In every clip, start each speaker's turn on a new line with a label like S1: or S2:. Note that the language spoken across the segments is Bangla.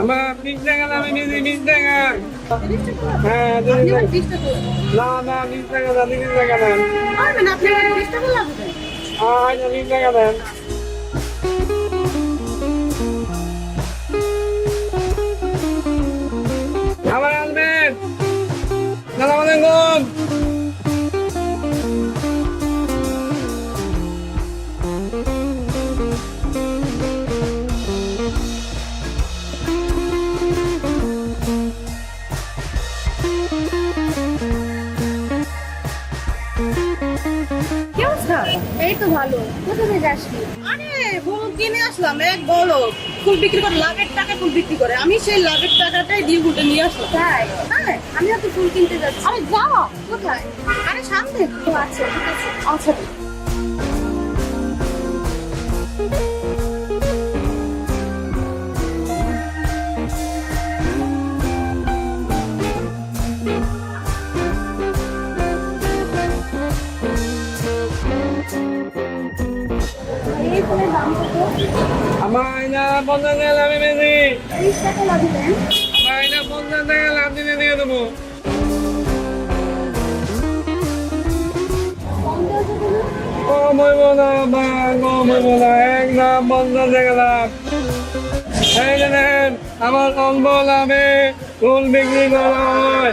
S1: আমার বিশ টাকা দামে নিয়েছি বিশ টাকা। হ্যাঁ না না বিশ টাকা না তিরিশ টাকা দেন। বিশ টাকা দেন।
S2: আসলি?
S3: আরে ভোগ কিনে আসলাম এক বড় ফুল বিক্রি করে লাভের টাকা ফুল বিক্রি করে। আমি সেই লাভের টাকাটাই দিয়ে ফুলটা নিয়ে আসলাম।
S2: তাই?
S3: হ্যাঁ
S2: আমিও তো ফুল কিনতে যাচ্ছি।
S3: আরে যাও।
S2: কোথায়?
S3: আরে সামনে।
S2: আচ্ছা ঠিক আছে।
S3: আচ্ছা।
S1: পঞ্চাশ টাকা দামে
S2: লাগবেন
S1: আমার আইনা পঞ্চাশ টাকা লাভ দিনে দিয়ে দেবো? কম হইব না বা কম হইব না একদম পঞ্চাশ টাকা লাভ। আমার অল্প লাভে ফুল বিক্রি করা হয়।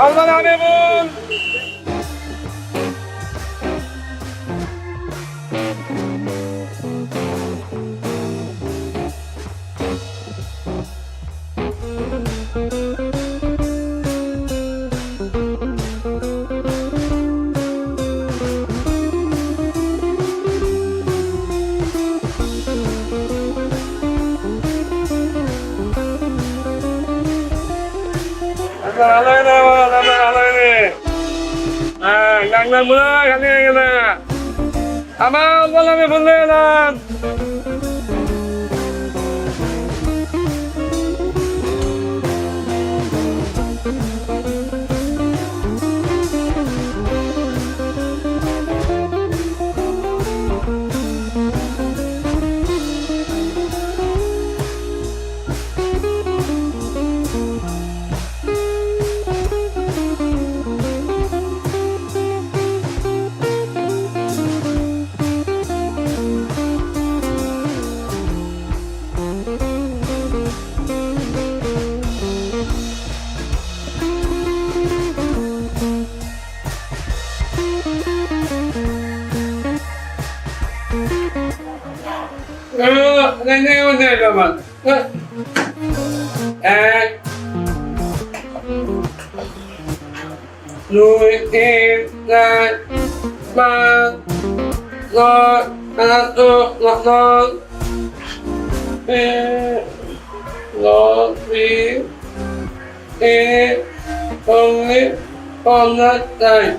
S1: Kalmanhane bul. Alena Ah, wala may bulle na. Pero, hindi mo na naman. Eh, 어, 네, 네, 네, 잠깐만.
S4: 에. 루이나 빵.
S1: 너, 하나, 둘, 너, 너. 에. 너, 위. 에. 언니, 언나,
S4: 나이.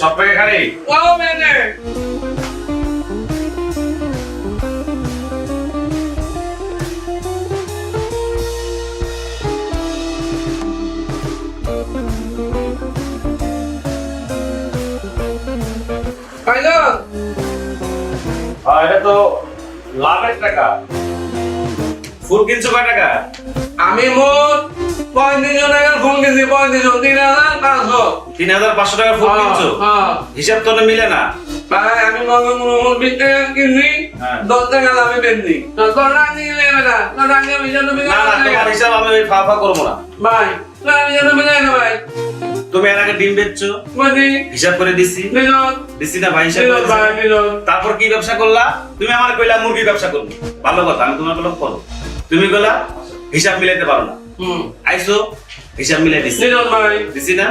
S4: সব থেকে খালি?
S1: ও মেনে ভাইজান
S4: এটা তো লাভের টাকা। ফুল কিনছো কয় টাকা?
S1: আমি মোট পঁয়ত্রিশশো টাকার ফোন কিনছি পঁয়ত্রিশশো। তিন হাজার পাঁচশো।
S4: তিন হাজার পাঁচশো টাকার ফুল কিনছো?
S1: হ্যাঁ।
S4: হিসাব তো মিলে না।
S1: ভাই আমি মনে মনে বিশ টাকা কিনছি
S4: হ্যাঁ।
S1: দশ টাকা দামে বেচছি। তো তোর রাখতে গেলে বেটা? তোর আমি যেন
S4: না না তোমার হিসাব আমি ওই ফা ফা করব না।
S1: ভাই আমি যেন বেজাই না ভাই
S4: তুমি এর আগে ডিম বেচছো?
S1: বলছি
S4: হিসাব করে দিছি। দিছি না ভাই হিসাব তারপর কি ব্যবসা করলা? তুমি আমার কইলা মুরগি ব্যবসা করব। ভালো কথা আমি তোমার বললাম করো। তুমি হিসাব মিলাইতে পারো না। আইসো হিসাব মিলাই দিছি। দিছি না?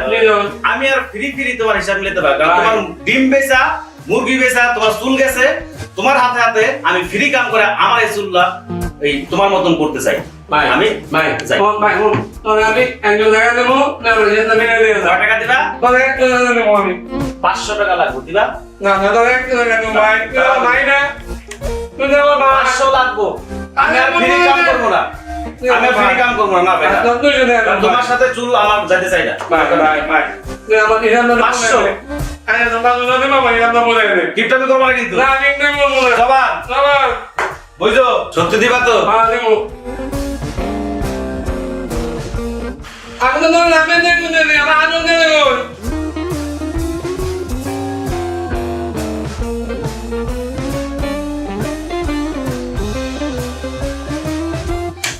S4: আমি আর ফ্রি ফ্রি তোমার হিসাব মিলাতে পারব কারণ তোমার ডিম বেচা মুরগি বেচা তোমার চুল গেছে তোমার হাতে হাতে আমি ফ্রি কাম করে আমার এই চুলটা এই তোমার মতন করতে চাই।
S1: ভাই
S4: আমি?
S1: ভাই
S4: যাই।
S1: ভাই তোর আমি একজন টাকা দেবো না বলে যেন আমি দিয়ে দেবো
S4: টাকা দিবা?
S1: তোর এক টাকা দেবো আমি।
S4: পাঁচশো টাকা লাগবে দিবা?
S1: না না তোর এক টাকা দেবো ভাই ভাই না তুই তো আমার ভাই
S4: লাগবো। আমি আর ফ্রি কাম। না। আমি ফ্রি কাম করব না না ভাই না। তোমার সাথে চুল আমার যেতে চাই না।
S1: ভাই ভাই ভাই তুই আমার না। আরে তোমার কথা দেবো ভাই না বলে দে।
S4: গিফট আমি করব না কিন্তু।
S1: না আমি একদম বলব না। আমার
S4: বুঝছ? সত্যি দিবা তো?
S1: হ্যাঁ দেবো। আমি তো নামে দেখব না আমার আনন্দ দেবো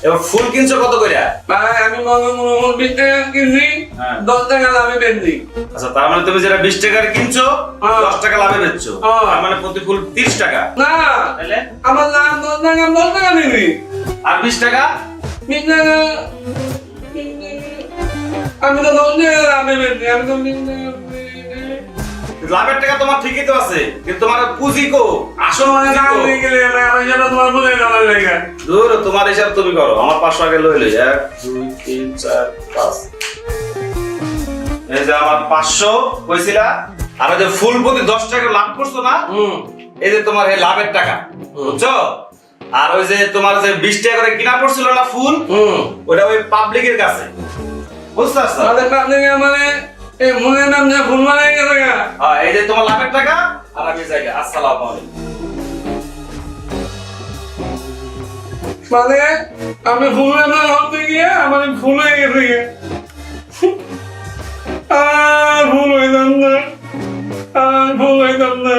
S4: এবার ফুল কিনছো কত করে?
S1: ভাই আমি মনে মনে বিশ টাকা কিনছি
S4: হ্যাঁ।
S1: দশ টাকা দামে বেচছি।
S4: আচ্ছা তার মানে তুমি যেটা বিশ টাকার কিনছো
S1: হ্যাঁ।
S4: দশ টাকা লাভে বেচছো।
S1: হ্যাঁ।
S4: তার মানে প্রতি ফুল তিরিশ টাকা।
S1: না
S4: তাহলে?
S1: আমার লাভ দশ টাকা দশ টাকা দিবি
S4: আর বিশ টাকা?
S1: বিশ টাকা আমি তো বেচছি আমি তো
S4: লাভের টাকা তোমার ঠিকই তো আছে কিন্তু তোমার পুঁজি কো আসল কো?
S1: দিয়ে গেলে আমি তোমার বলে লেগে।
S4: দূর তোমার হিসাব তুমি করো আমার পাঁচশো আগে লই লই এক দুই তিন চার পাঁচ। এই যে আমার পাঁচশো কইছিলা? আর ওই যে ফুল প্রতি দশ টাকা লাভ করছ না?
S1: হুম।
S4: এই যে তোমার এই লাভের টাকা বুঝছ? আর ওই যে তোমার যে বিশ টাকা করে কিনা পড়ছিল না ফুল
S1: হুম।
S4: ওটা ওই পাবলিকের কাছে।
S1: মানে এই মনের নাম যে ফুল মানে গেছে গা।
S4: হ্যাঁ, এই যে তোমার লাভের টাকা আর আমি যাই আসসালামু আলাইকুম।
S1: মানে আমি ফুল নাম হতে গিয়ে আমার ফুল হয়ে গেছে গিয়ে আর ভুল হইতাম না আর ভুল হইতাম না।